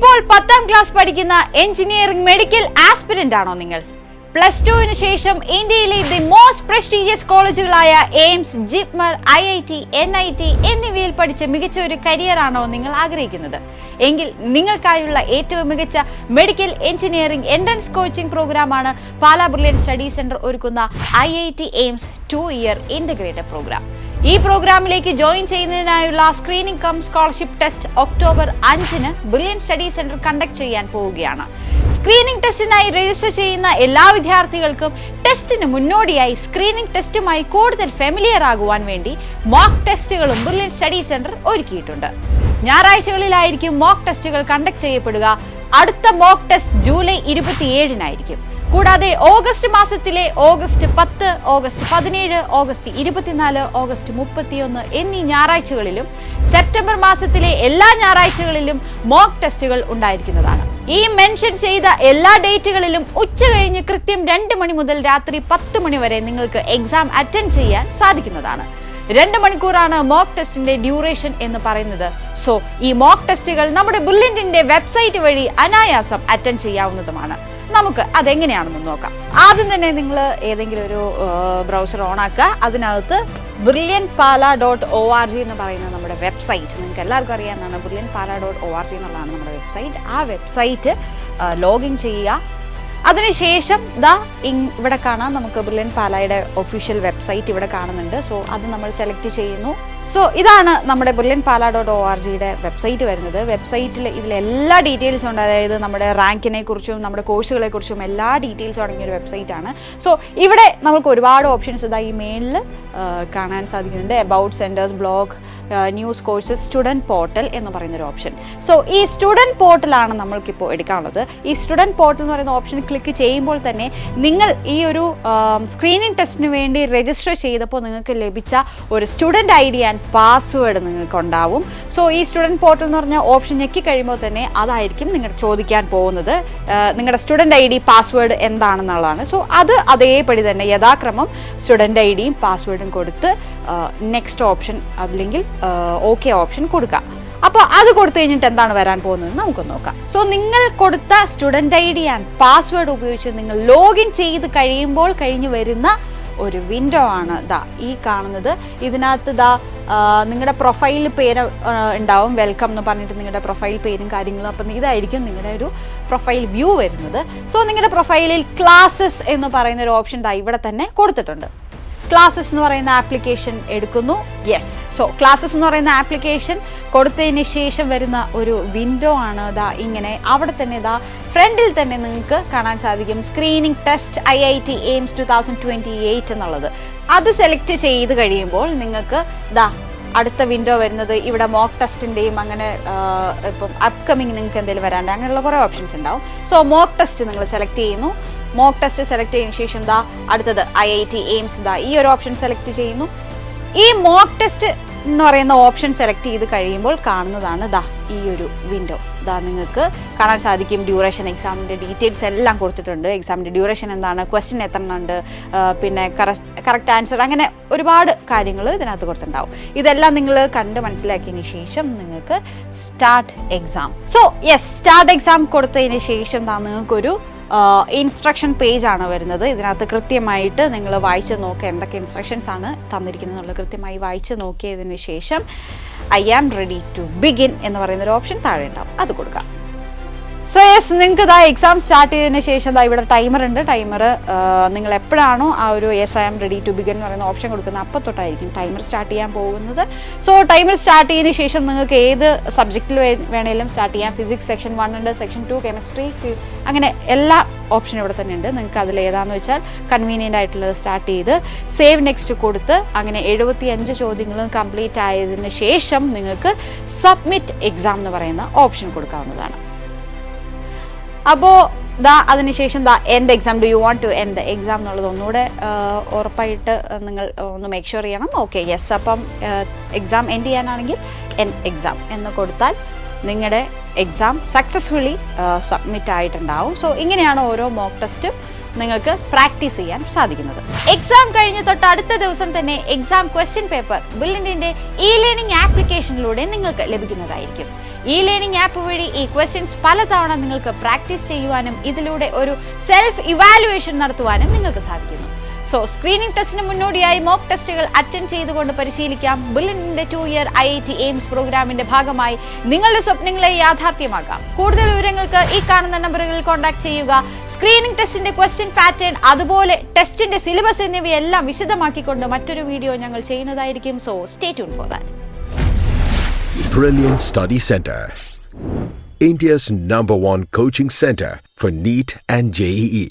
ഇപ്പോൾ പത്താം ക്ലാസ് പഠിക്കുന്ന എഞ്ചിനീയറിംഗ് മെഡിക്കൽ ആസ്പിരന്റ് ആണോ നിങ്ങൾ? പ്ലസ് ടുവിന് ശേഷം ഇന്ത്യയിലെ the most prestigious കോളേജുകളായ AIIMS JIPMER I I T N I T എന്നിവയിൽ പഠിച്ച മികച്ച ഒരു കരിയർ ആണോ നിങ്ങൾ ആഗ്രഹിക്കുന്നത്? എങ്കിൽ നിങ്ങൾക്കായുള്ള ഏറ്റവും മികച്ച മെഡിക്കൽ എഞ്ചിനീയറിംഗ് എൻട്രൻസ് കോച്ചിംഗ് പ്രോഗ്രാമാണ് പാലാ ബ്രില്യൻ സ്റ്റഡി സെന്റർ ഒരുക്കുന്ന I I T AIIMS two year integrated programme ഈ പ്രോഗ്രാമിലേക്ക് join ചെയ്യുന്നതിനായുള്ള screening cum scholarship test October അഞ്ചിന് ബ്രില്യൻ സ്റ്റഡി സെന്റർ കണ്ടക്ട് ചെയ്യാൻ പോവുകയാണ്. സ്ക്രീനിംഗ് ടെസ്റ്റിനായി രജിസ്റ്റർ ചെയ്യുന്ന എല്ലാ വിദ്യാർത്ഥികൾക്കും ടെസ്റ്റിന് മുന്നോടിയായി സ്ക്രീനിംഗ് ടെസ്റ്റുമായി കൂടുതൽ ഫെമിലിയർ ആകുവാൻ വേണ്ടി മോക്ക് ടെസ്റ്റുകളും ബ്രില്യൻ സ്റ്റഡി സെന്റർ ഒരുക്കിയിട്ടുണ്ട്. ഞായറാഴ്ചകളിലായിരിക്കും മോക്ക് ടെസ്റ്റുകൾ കണ്ടക്ട് ചെയ്യപ്പെടുക. അടുത്ത മോക്ക് ടെസ്റ്റ് ജൂലൈ ഇരുപത്തിയേഴിനായിരിക്കും. കൂടാതെ ഓഗസ്റ്റ് മാസത്തിലെ ഓഗസ്റ്റ് പത്ത് ഓഗസ്റ്റ് പതിനേഴ് ഓഗസ്റ്റ് ഇരുപത്തിനാല് ഓഗസ്റ്റ് മുപ്പത്തിയൊന്ന് എന്നീ ഞായറാഴ്ചകളിലും സെപ്റ്റംബർ മാസത്തിലെ എല്ലാ ഞായറാഴ്ചകളിലും മോക്ക് ടെസ്റ്റുകൾ ഉണ്ടായിരിക്കുന്നതാണ്. ഈ മെൻഷൻ ചെയ്ത എല്ലാ ഡേറ്റുകളിലും ഉച്ച കഴിഞ്ഞ് കൃത്യം രണ്ട് മണി മുതൽ രാത്രി പത്ത് മണി വരെ നിങ്ങൾക്ക് എക്സാം അറ്റൻഡ് ചെയ്യാൻ സാധിക്കുന്നതാണ്. രണ്ട് മണിക്കൂറാണ് മോക്ക് ടെസ്റ്റിന്റെ ഡ്യൂറേഷൻ എന്ന് പറയുന്നത്. സോ ഈ മോക്ക് ടെസ്റ്റുകൾ നമ്മുടെ ബുള്ളിന്റെ വെബ്സൈറ്റ് വഴി അനായാസം അറ്റൻഡ് ചെയ്യാവുന്നതുമാണ്. നമുക്ക് അതെങ്ങനെയാണെന്ന് നോക്കാം. ആദ്യം തന്നെ നിങ്ങൾ ഏതെങ്കിലും ഒരു ബ്രൗസർ ഓൺ ആക്കുക. അതിനകത്ത് Brilliant Pala dot O R G എന്ന് പറയുന്ന നമ്മുടെ വെബ്സൈറ്റ് നിങ്ങൾക്ക് എല്ലാവർക്കും അറിയാവുന്നതാണ്. Brilliant Pala dot O R G എന്നുള്ളതാണ് നമ്മുടെ വെബ്സൈറ്റ് ആ വെബ്സൈറ്റ് ലോഗിൻ ചെയ്യുക. അതിനുശേഷം ദാ ഇവിടെ കാണാം നമുക്ക് ബ്രില്യൻ പാലായുടെ ഒഫീഷ്യൽ വെബ്സൈറ്റ് ഇവിടെ കാണുന്നുണ്ട്. സോ അത് നമ്മൾ സെലക്ട് ചെയ്യുന്നു. സോ ഇതാണ് നമ്മുടെ Brilliant Pala dot O R ജിയുടെ വെബ്സൈറ്റ് വരുന്നത്. വെബ്സൈറ്റിൽ ഇതിൽ എല്ലാ ഡീറ്റെയിൽസും ഉണ്ട്. അതായത് നമ്മുടെ റാങ്കിനെ കുറിച്ചും നമ്മുടെ കോഴ്സുകളെ കുറിച്ചും എല്ലാ ഡീറ്റെയിൽസും അടങ്ങിയ ഒരു വെബ്സൈറ്റ് ആണ്. സോ ഇവിടെ നമുക്ക് ഒരുപാട് ഓപ്ഷൻസ് ഇതാ ഈ മെയിലിൽ കാണാൻ സാധിക്കുന്നുണ്ട്. About centres blog news course student portal എന്ന് പറയുന്നൊരു ഓപ്ഷൻ സോ ഈ സ്റ്റുഡന്റ് പോർട്ടലാണ് നമ്മൾക്കിപ്പോൾ എടുക്കാനുള്ളത്. ഈ സ്റ്റുഡന്റ് പോർട്ടൽ എന്ന് പറയുന്ന ഓപ്ഷൻ ക്ലിക്ക് ചെയ്യുമ്പോൾ തന്നെ നിങ്ങൾ ഈ ഒരു സ്ക്രീനിങ് ടെസ്റ്റിന് വേണ്ടി രജിസ്റ്റർ ചെയ്തപ്പോൾ നിങ്ങൾക്ക് ലഭിച്ച ഒരു student I D and password നിങ്ങൾക്ക് ഉണ്ടാവും. സോ ഈ സ്റ്റുഡന്റ് പോർട്ടൽ എന്ന് പറഞ്ഞ ഓപ്ഷൻ ഞെക്കി കഴിയുമ്പോൾ തന്നെ അതായിരിക്കും നിങ്ങൾ ചോദിക്കാൻ പോകുന്നത് നിങ്ങളുടെ സ്റ്റുഡന്റ് ഐ ഡി പാസ്വേഡ് എന്താണെന്നുള്ളതാണ്. സോ അത് അതേപടി തന്നെ യഥാക്രമം സ്റ്റുഡന്റ് ഐ ഡിയും പാസ്വേഡും കൊടുത്ത് നെക്സ്റ്റ് ഓപ്ഷൻ അല്ലെങ്കിൽ ഓക്കെ ഓപ്ഷൻ കൊടുക്കുക അപ്പോൾ അത് കൊടുത്തു കഴിഞ്ഞിട്ട് എന്താണ് വരാൻ പോകുന്നത്? നമുക്ക് നോക്കാം. സോ നിങ്ങൾ കൊടുത്ത student I D and password ഉപയോഗിച്ച് നിങ്ങൾ ലോഗിൻ ചെയ്ത് കഴിയുമ്പോൾ കഴിഞ്ഞ് വരുന്ന ഒരു വിൻഡോ ആണ് ദാ ഈ കാണുന്നത്. ഇതിനകത്ത് ദാ നിങ്ങളുടെ പ്രൊഫൈൽ പേര് ഉണ്ടാവും. വെൽക്കം എന്ന് പറഞ്ഞിട്ട് നിങ്ങളുടെ പ്രൊഫൈൽ പേരും കാര്യങ്ങളും അപ്പം ഇതായിരിക്കും നിങ്ങളുടെ ഒരു പ്രൊഫൈൽ വ്യൂ വരുന്നത്. സോ നിങ്ങളുടെ പ്രൊഫൈലിൽ ക്ലാസ്സസ് എന്ന് പറയുന്ന ഒരു ഓപ്ഷൻ ദാ ഇവിടെ തന്നെ കൊടുത്തിട്ടുണ്ട്. ക്ലാസ്സസ് എന്ന് പറയുന്ന ആപ്ലിക്കേഷൻ എടുക്കുന്നു. യെസ് സോ ക്ലാസ്സസ് എന്ന് പറയുന്ന ആപ്ലിക്കേഷൻ കൊടുത്തതിന് ശേഷം വരുന്ന ഒരു വിൻഡോ ആണ് ഇതാ ഇങ്ങനെ. അവിടെ തന്നെ ഇതാ ഫ്രണ്ടിൽ തന്നെ നിങ്ങൾക്ക് കാണാൻ സാധിക്കും screening test I I T AIIMS two thousand twenty eight എന്നുള്ളത്. അത് സെലക്ട് ചെയ്ത് കഴിയുമ്പോൾ നിങ്ങൾക്ക് ദാ അടുത്ത വിൻഡോ വരുന്നത് ഇവിടെ മോക്ക് ടെസ്റ്റിന്റെയും അങ്ങനെ ഇപ്പം അപ്കമിങ് നിങ്ങൾക്ക് എന്തെങ്കിലും വരാണ്ട് അങ്ങനെയുള്ള കുറേ ഓപ്ഷൻസ് ഉണ്ടാവും. സോ മോക്ക് ടെസ്റ്റ് നിങ്ങൾ സെലക്ട് ചെയ്യുന്നു. മോക്ക് ടെസ്റ്റ് സെലക്ട് ചെയ്തതിനു ശേഷം ദാ അടുത്തത് ഐ ഐ ടി എയിംസ് ദാ ഈ ഒരു ഓപ്ഷൻ സെലക്ട് ചെയ്യുന്നു. ഈ മോക്ക് ടെസ്റ്റ് എന്ന് പറയുന്ന ഓപ്ഷൻ സെലക്ട് ചെയ്ത് കഴിയുമ്പോൾ കാണുന്നതാണ് ദാ ഈ ഒരു വിൻഡോ ദാ നിങ്ങൾക്ക് കാണാൻ സാധിക്കും ഡ്യൂറേഷൻ എക്സാമിന്റെ ഡീറ്റെയിൽസ് എല്ലാം കൊടുത്തിട്ടുണ്ട്. എക്സാമിന്റെ ഡ്യൂറേഷൻ എന്താണ് ക്വസ്റ്റ്യൻ എത്ര ഉണ്ട് പിന്നെ കറക്റ്റ് ആൻസർ അങ്ങനെ ഒരുപാട് കാര്യങ്ങൾ ഇതിനകത്ത് കൊടുത്തിട്ടുണ്ടാവും. ഇതെല്ലാം നിങ്ങൾ കണ്ട് മനസ്സിലാക്കിയതിന് ശേഷം നിങ്ങൾക്ക് start exam so yes start exam കൊടുത്തതിന് ശേഷം ദാ നിങ്ങൾക്കൊരു ഇൻസ്ട്രക്ഷൻ പേജ് ആണ് വരുന്നത്. ഇതിനകത്ത് കൃത്യമായിട്ട് നിങ്ങൾ വായിച്ച് നോക്കുക എന്തൊക്കെ ഇൻസ്ട്രക്ഷൻസ് ആണ് തന്നിരിക്കുന്നത് എന്നുള്ളത് കൃത്യമായി വായിച്ച് നോക്കിയതിന് ശേഷം I am ready to begin എന്ന് പറയുന്ന ഒരു ഓപ്ഷൻ താഴെ ഉണ്ടാവും. അത് കൊടുക്കാം. സോ നിങ്ങൾക്ക് ഇതാ എക്സാം സ്റ്റാർട്ട് ചെയ്തതിന് ശേഷം ഇതാ ഇവിടെ ടൈമർ ഉണ്ട്. ടൈമർ നിങ്ങൾ എപ്പോഴാണോ ആ ഒരു yes I am ready to begin എന്ന് പറയുന്ന ഓപ്ഷൻ കൊടുക്കുന്നത് അപ്പോൾ തൊട്ടായിരിക്കും ടൈമർ സ്റ്റാർട്ട് ചെയ്യാൻ പോകുന്നത്. സോ ടൈമർ സ്റ്റാർട്ട് ചെയ്തതിന് ശേഷം നിങ്ങൾക്ക് ഏത് സബ്ജക്റ്റിൽ വേണേലും സ്റ്റാർട്ട് ചെയ്യാം. ഫിസിക്സ് സെക്ഷൻ വൺ ഉണ്ട് സെക്ഷൻ ടു കെമിസ്ട്രി അങ്ങനെ എല്ലാ ഓപ്ഷനും ഇവിടെ തന്നെ ഉണ്ട്. നിങ്ങൾക്ക് അതിൽ ഏതാണെന്ന് വെച്ചാൽ കൺവീനിയന്റ് ആയിട്ടുള്ളത് സ്റ്റാർട്ട് ചെയ്ത് സേവ് നെക്സ്റ്റ് കൊടുത്ത് അങ്ങനെ എഴുപത്തി അഞ്ച് ചോദ്യങ്ങളും കംപ്ലീറ്റ് ആയതിന് ശേഷം നിങ്ങൾക്ക് സബ്മിറ്റ് എക്സാം എന്ന് പറയുന്ന ഓപ്ഷൻ കൊടുക്കാവുന്നതാണ്. അപ്പോൾ ദാ അതിനുശേഷം ദാ end exam do you want to end exam എന്നുള്ളത് ഒന്നുകൂടെ ഉറപ്പായിട്ട് നിങ്ങൾ ഒന്ന് മേക്ക് ഷുവർ ചെയ്യണം. ഓക്കെ യെസ് അപ്പം എക്സാം എൻഡ് ചെയ്യാനാണെങ്കിൽ എൻ എക്സാം എന്ന് കൊടുത്താൽ നിങ്ങളുടെ എക്സാം സക്സസ്ഫുള്ളി സബ്മിറ്റ് ആയിട്ടുണ്ടാവും. സോ ഇങ്ങനെയാണ് ഓരോ മോക്ക് ടെസ്റ്റും നിങ്ങൾക്ക് പ്രാക്ടീസ് ചെയ്യാൻ സാധിക്കുന്നത്. എക്സാം കഴിഞ്ഞ് തൊട്ട് അടുത്ത ദിവസം തന്നെ എക്സാം ക്വസ്റ്റ്യൻ പേപ്പർ ബില്ലിന്റെ ഇ ലേണിംഗ് ആപ്ലിക്കേഷനിലൂടെ നിങ്ങൾക്ക് ലഭിക്കുന്നതായിരിക്കും. ഇ ലേണിംഗ് ആപ്പ് വഴി ഈ ക്വസ്റ്റ്യൻസ് പലതവണ നിങ്ങൾക്ക് പ്രാക്ടീസ് ചെയ്യുവാനും ഇതിലൂടെ ഒരു സെൽഫ് ഇവാലുവേഷൻ നടത്തുവാനും നിങ്ങൾക്ക് സാധിക്കുന്നു. സോ സ്ക്രീനിംഗ് ടെസ്റ്റിന് മുന്നോടിയായി മോക്ക് ടെസ്റ്റുകൾ അറ്റൻഡ് ചെയ്തുകൊണ്ട് പരിശീലിക്കാം ബുള്ളിന്റെ two year I I T AIIMS പ്രോഗ്രാമിന്റെ ഭാഗമായി നിങ്ങളുടെ സ്വപ്നങ്ങളെ യാഥാർത്ഥ്യമാക്കാം കൂടുതൽ വിവരങ്ങൾക്ക് ഈ കാണുന്ന നമ്പറുകളിൽ കോൺടാക്ട് ചെയ്യുക സ്ക്രീനിംഗ് ടെസ്റ്റിന്റെ ക്വസ്റ്റ്യൻ പാറ്റേൺ അതുപോലെ ടെസ്റ്റിന്റെ സിലബസ് എന്നിവയെല്ലാം വിശദമാക്കിക്കൊണ്ട് മറ്റൊരു വീഡിയോ ഞങ്ങൾ ചെയ്യുന്നതായിരിക്കും so stay tune for that Brilliant Study Center. India's number one coaching center for NEET and E. JEE.